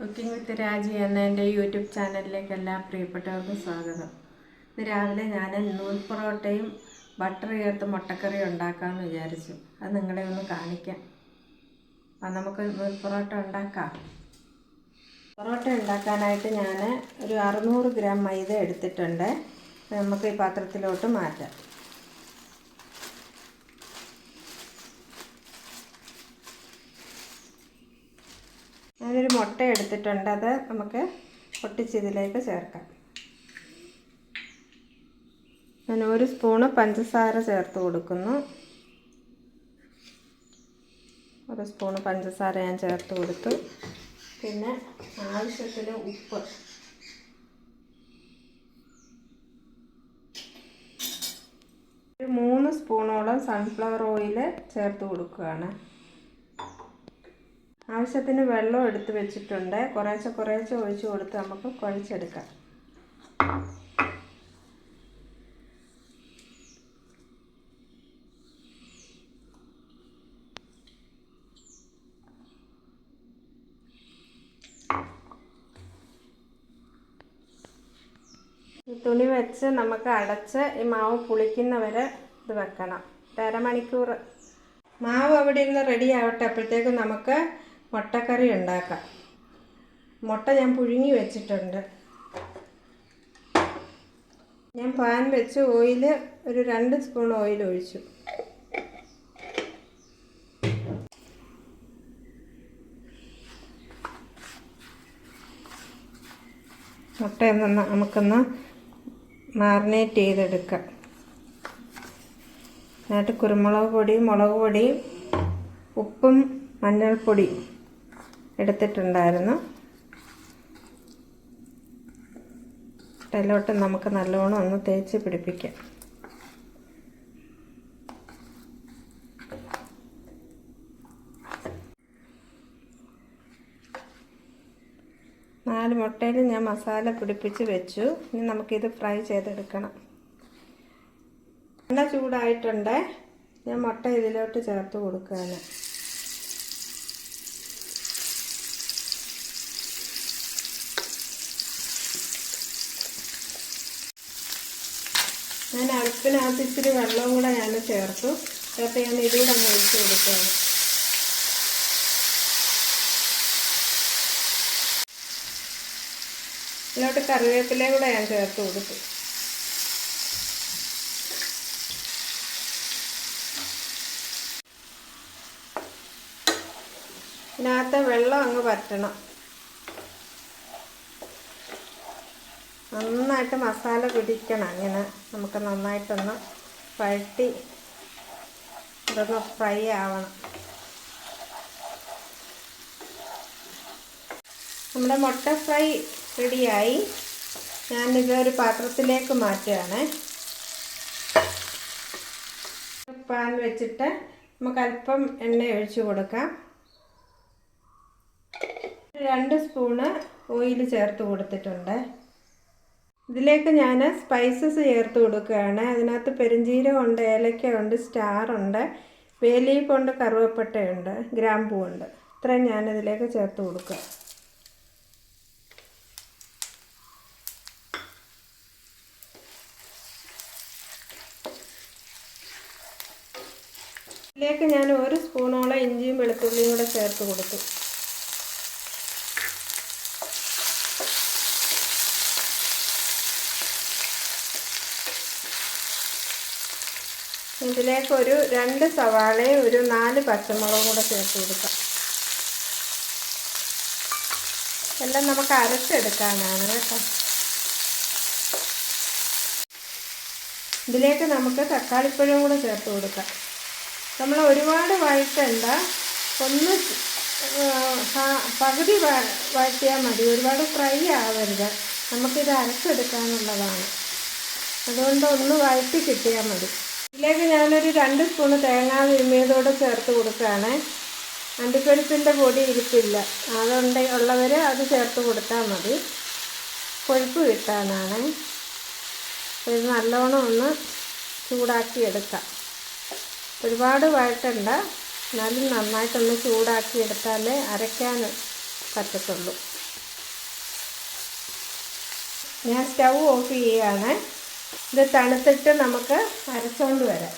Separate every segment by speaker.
Speaker 1: Cooking വിത്ത് രാജി എന്ന എന്റെ യൂട്യൂബ് ചാനലിലേക്ക് എല്ലാ പ്രിയപ്പെട്ടവർക്കും സ്വാഗതം. ഇന്ന് രാവിലെ ഞാൻ നൂൽ പൊറോട്ടയും ബട്ടർ ചേർത്ത് മുട്ടക്കറി ഉണ്ടാക്കാമെന്ന് വിചാരിച്ചു. അത് നിങ്ങളെ ഒന്ന് കാണിക്കാം. അപ്പം നമുക്ക് നൂൽ പൊറോട്ട ഉണ്ടാക്കാം. പൊറോട്ട ഉണ്ടാക്കാനായിട്ട് ഞാൻ ഒരു അറുന്നൂറ് ഗ്രാം മൈദ എടുത്തിട്ടുണ്ട്. നമുക്ക് ഈ പാത്രത്തിലോട്ട് മാറ്റാം. ഞാനൊരു മുട്ട എടുത്തിട്ടുണ്ട് അത് നമുക്ക് പൊട്ടിച്ചിതിലേക്ക് ചേർക്കാം. ഞാൻ ഒരു സ്പൂണ് പഞ്ചസാര ചേർത്ത് കൊടുക്കുന്നു. ഒരു സ്പൂണ് പഞ്ചസാര ഞാൻ ചേർത്ത് കൊടുത്തു. പിന്നെ ആവശ്യത്തിന് ഉപ്പ്. ഒരു മൂന്ന് സ്പൂണോളം സൺഫ്ലവർ ഓയിൽ ചേർത്ത് കൊടുക്കുകയാണ്. ആവശ്യത്തിന് വെള്ളം എടുത്ത് വെച്ചിട്ടുണ്ട്. കുറേശ്ശെ കുറേശ്ശെ ഒഴിച്ചു കൊടുത്ത് നമുക്ക് കുഴച്ചെടുക്കാം. തുണി വെച്ച് നമുക്ക് അടച്ച് ഈ മാവ് പുളിക്കുന്നവരെ ഇത് വെക്കണം. അരമണിക്കൂർ മാവ് അവിടെ ഇരുന്ന് റെഡി ആവട്ടെ. അപ്പോഴത്തേക്കും നമുക്ക് മുട്ടക്കറി ഉണ്ടാക്കാം. മുട്ട ഞാൻ പുഴുങ്ങി വെച്ചിട്ടുണ്ട്. ഞാൻ പാൻ വെച്ച് ഓയിൽ ഒരു രണ്ട് സ്പൂൺ ഓയിൽ ഒഴിച്ചു. മുട്ടയൊന്ന് നമുക്കൊന്ന് മാറിനേറ്റ് ചെയ്തെടുക്കാം. എന്നിട്ട് കുരുമുളക് പൊടി മുളക് പൊടി ഉപ്പും മഞ്ഞൾപ്പൊടി എടുത്തിട്ടുണ്ടായിരുന്നു. മുട്ടയിലോട്ട് നമുക്ക് നല്ലോണം ഒന്ന് തേച്ച് പിടിപ്പിക്കാം. നാല് മുട്ടയിൽ ഞാൻ മസാല പിടിപ്പിച്ച് വെച്ചു. ഇനി നമുക്കിത് ഫ്രൈ ചെയ്തെടുക്കണം. നല്ല ചൂടായിട്ടുണ്ട്. ഞാൻ മുട്ട ഇതിലോട്ട് ചേർത്ത് കൊടുക്കുകയാണ്. ഞാൻ അടുപ്പിനകത്ത് ഇച്ചിരി വെള്ളവും കൂടെ ഞാൻ ചേർത്തു. ചേർത്ത് ഞാൻ ഇതുകൂടെ അങ്ങ് ഒഴിച്ചു കൊടുക്കുകയാണ്. ഇതിലോട്ട് കറിവേപ്പിലയും കൂടെ ഞാൻ ചേർത്ത് കൊടുത്തു. ഇതിനകത്ത് വെള്ളം അങ്ങ് പറ്റണം നന്നായിട്ട് മസാല പിടിക്കണം. അങ്ങനെ നമുക്ക് നന്നായിട്ടൊന്ന് പഴട്ടി ഇതൊന്ന് ഫ്രൈ ആവണം. നമ്മുടെ മുട്ട ഫ്രൈ റെഡിയായി ഞാനിത് ഒരു പാത്രത്തിലേക്ക് മാറ്റുകയാണ്. പാൻ വെച്ചിട്ട് നമുക്ക് അല്പം എണ്ണ ഒഴിച്ച് കൊടുക്കാം. രണ്ട് സ്പൂണ് ഓയിൽ ചേർത്ത് കൊടുത്തിട്ടുണ്ട്. ഇതിലേക്ക് ഞാൻ സ്പൈസസ് ചേർത്ത് കൊടുക്കുകയാണ്. അതിനകത്ത് പെരുംജീരകമുണ്ട് ഏലക്കയുണ്ട് സ്റ്റാറുണ്ട് വേലീപ്പുണ്ട് കറുവപ്പട്ടയുണ്ട് ഗ്രാമ്പൂ ഉണ്ട്. ഇത്രയും ഞാനിതിലേക്ക് ചേർത്ത് കൊടുക്കുക. ഇതിലേക്ക് ഞാൻ ഒരു സ്പൂണോളം ഇഞ്ചിയും വെളുത്തുള്ളിയും കൂടെ ചേർത്ത് കൊടുത്തു. ഇതിലേക്ക് ഒരു രണ്ട് സവാളയും ഒരു നാല് പച്ചമുളകും കൂടെ ചേർത്ത് കൊടുക്കാം. എല്ലാം നമുക്ക് അരച്ചെടുക്കാനാണ് കേട്ടോ. ഇതിലേക്ക് നമുക്ക് തക്കാളിപ്പഴം കൂടെ ചേർത്ത് കൊടുക്കാം. നമ്മൾ ഒരുപാട് വഴറ്റണ്ട. ഒന്ന് പകുതി വഴറ്റിയാൽ മതി. ഒരുപാട് ഫ്രൈ ആവരുത്. നമുക്കിത് അരച്ചെടുക്കാനുള്ളതാണ്. അതുകൊണ്ട് ഒന്ന് വഴറ്റി കിട്ടിയാൽ മതി. ഇതിലേക്ക് ഞാനൊരു രണ്ട് സ്പൂണ് തേങ്ങ തിരുമിയതോടെ ചേർത്ത് കൊടുക്കുകയാണ്. അണ്ടിപ്പരിപ്പിന്റെ പൊടി ഇരിപ്പില്ല. അതുകൊണ്ട് ഉള്ളവർ അത് ചേർത്ത് കൊടുത്താൽ മതി. കൊഴുപ്പ് കിട്ടാനാണ്. ഇത് നല്ലോണം ഒന്ന് ചൂടാക്കി എടുക്കാം ഒരുപാട് വഴറ്റണ്ട. എന്നാലും നന്നായിട്ടൊന്ന് ചൂടാക്കി എടുത്താലേ അരയ്ക്കാൻ പറ്റത്തുള്ളൂ. ഞാൻ സ്റ്റൗ ഓഫ് ചെയ്യുകയാണ്. ഇത് തണുത്തിട്ട് നമുക്ക് അരച്ചുകൊണ്ട് വരാം.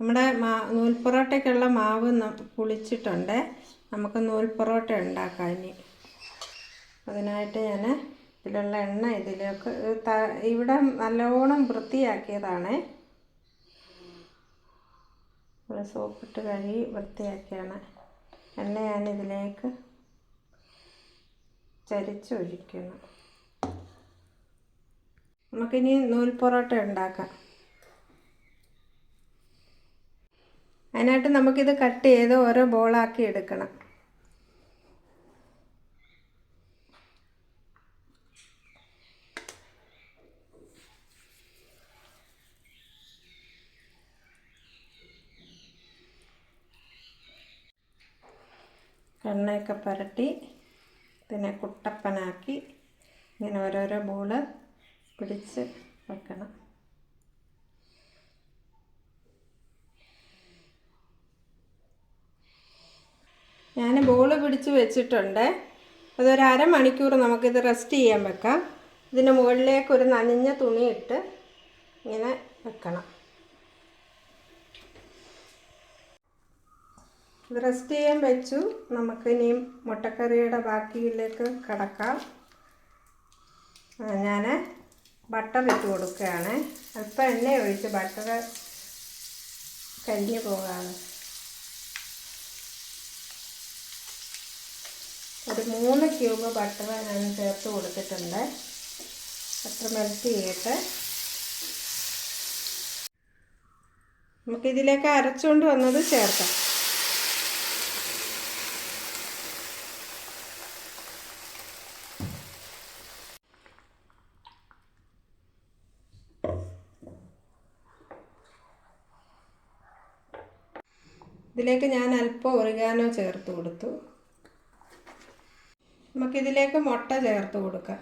Speaker 1: നമ്മുടെ മാ നൂൽപ്പൊറോട്ടയ്ക്കുള്ള മാവ് പുളിച്ചിട്ടുണ്ട്. നമുക്ക് നൂൽപ്പൊറോട്ട ഉണ്ടാക്കാം ഇനി. അതിനായിട്ട് ഞാൻ ഇതിലുള്ള എണ്ണ ഇതിലേക്ക് ഇവിടെ നല്ലോണം വൃത്തിയാക്കിയതാണ്. ഇവിടെ സോപ്പിട്ട് കഴുകി വൃത്തിയാക്കിയാണ്. എണ്ണ ഞാൻ ഇതിലേക്ക് ചരിച്ചൊഴിക്കണം. നമുക്കിനി നൂൽ പൊറോട്ട ഉണ്ടാക്കാം. അതിനായിട്ട് നമുക്കിത് കട്ട് ചെയ്ത് ഓരോ ബോളാക്കി എടുക്കണം. എണ്ണയൊക്കെ പുരട്ടി പിന്നെ കുട്ടപ്പനാക്കി ഇങ്ങനെ ഓരോരോ ബോൾ പിടിച്ച് വെക്കണം. ഞാൻ ബോൾ പിടിച്ച് വെച്ചിട്ടുണ്ട്. അതൊരു അരമണിക്കൂർ നമുക്കിത് റെസ്റ്റ് ചെയ്യാൻ വെക്കാം. ഇതിന് മുകളിലേക്ക് ഒരു നനഞ്ഞ തുണിയിട്ട് ഇങ്ങനെ വെക്കണം. റെസ്റ്റ് ചെയ്യാൻ വെച്ചു. നമുക്ക് ഇനിയും മുട്ടക്കറിയുടെ ബാക്കിയിലേക്ക് കടക്കാം. ഞാൻ ബട്ടർ ഇട്ട് കൊടുക്കുകയാണ്. അല്പം എണ്ണ ഒഴിച്ച് ബട്ടർ കരിഞ്ഞു പോകാതെ ഒരു മൂന്ന് ക്യൂബ് ബട്ടർ ഞാൻ ചേർത്ത് കൊടുത്തിട്ടുണ്ട്. ബട്ടർ മെൽറ്റ് ചെയ്തിട്ട് നമുക്കിതിലേക്ക് അരച്ചുകൊണ്ട് വന്നത് ചേർക്കാം. ഇതിലേക്ക് ഞാൻ അല്പം ഒറിഗാനോ ചേർത്ത് കൊടുത്തു. നമുക്കിതിലേക്ക് മുട്ട ചേർത്ത് കൊടുക്കാം.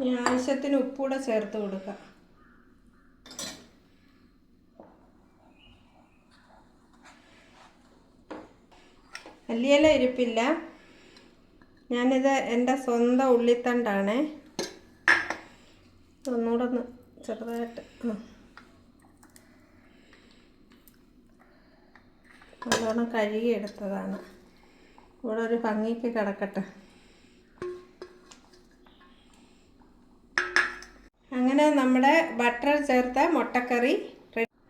Speaker 1: ഇനി ആവശ്യത്തിന് ഉപ്പൂടെ ചേർത്ത് കൊടുക്കാം. മല്ലിയില ഇരിപ്പില്ല ഞാനിത് എന്റെ സ്വന്തം ഉള്ളിത്തണ്ടാണ്. ഒന്നുകൂടെ ഒന്ന് ചെറുതായിട്ട്. നല്ലോണം കഴുകി എടുത്തതാണ് ഇവിടെ ഒരു ഭംഗിക്ക് കിടക്കട്ടെ. അങ്ങനെ നമ്മുടെ ബട്ടർ ചേർത്ത മുട്ടക്കറി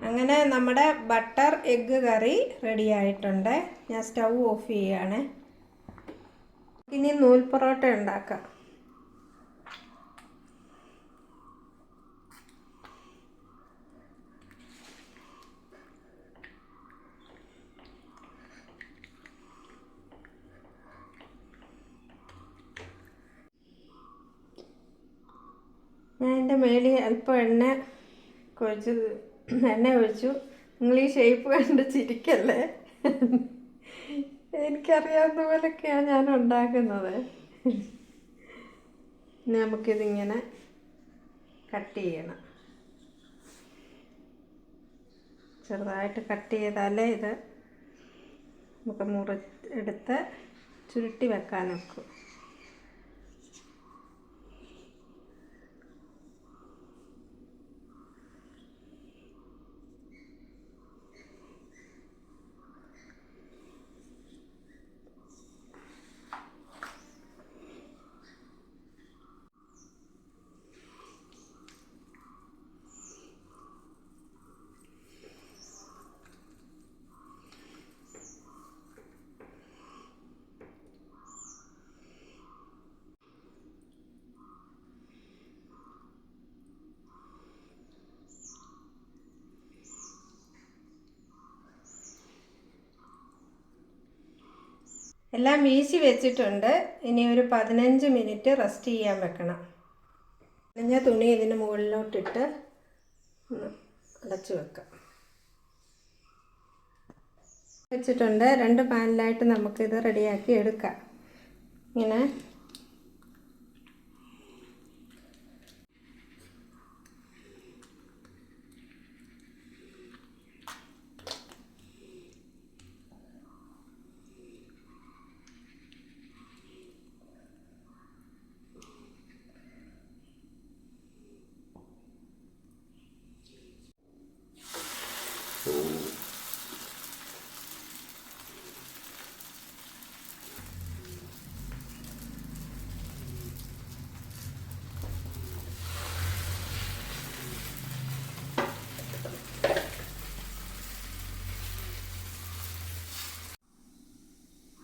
Speaker 1: അങ്ങനെ നമ്മുടെ ബട്ടർ എഗ്ഗ് കറി റെഡി ആയിട്ടുണ്ട്. ഞാൻ സ്റ്റൗ ഓഫ് ചെയ്യാണ്. ഇനി നൂൽ പൊറോട്ട ഉണ്ടാക്കാം. ഞാൻ എന്റെ മേളിൽ അല്പം എണ്ണ കൊഴിച്ച് എണ്ണ ഒഴിച്ചു നിങ്ങൾ ഈ ഷേപ്പ് കണ്ട് ചിരിക്കല്ലേ? എനിക്കറിയാവുന്ന പോലൊക്കെയാണ് ഞാൻ ഉണ്ടാക്കുന്നത്. നമുക്കിതിങ്ങനെ കട്ട് ചെയ്യണം. ചെറുതായിട്ട് കട്ട് ചെയ്താലേ ഇത് നമുക്ക് മുറി എടുത്ത് ചുരുട്ടി വെക്കാനൊക്കും എല്ലാം വീശി വെച്ചിട്ടുണ്ട്. ഇനി ഒരു പതിനഞ്ച് മിനിറ്റ് റെസ്റ്റ് ചെയ്യാൻ വെക്കണം. നനഞ്ഞ തുണി ഇതിന് മുകളിലോട്ടിട്ട് അടച്ചു വെക്കാം. വെച്ചിട്ടുണ്ട്. രണ്ട് പാനിലായിട്ട് നമുക്കിത് റെഡിയാക്കി എടുക്കാം. ഇങ്ങനെ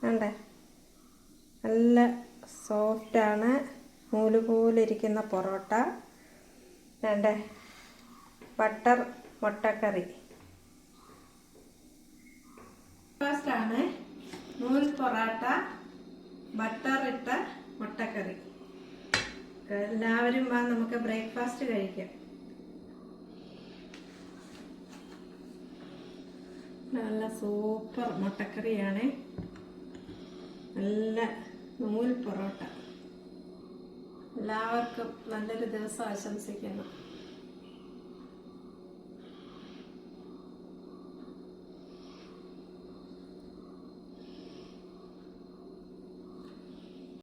Speaker 1: വേണ്ടേ നല്ല സോഫ്റ്റാണ് നൂൽ പോലെ ഇരിക്കുന്ന പൊറോട്ട. വേണ്ടേ? ബട്ടർ മുട്ടക്കറി. ഫാസ്റ്റാണ് നൂൽ പൊറോട്ട ബട്ടർ ഇട്ട മുട്ടക്കറി. എല്ലാവരും വാ നമുക്ക് ബ്രേക്ക്ഫാസ്റ്റ് കഴിക്കാം. നല്ല സൂപ്പർ മുട്ടക്കറിയാണ്. നല്ല നൂൽ പൊറോട്ട എല്ലാവർക്കും നല്ലൊരു ദിവസം ആശംസിക്കുന്നു.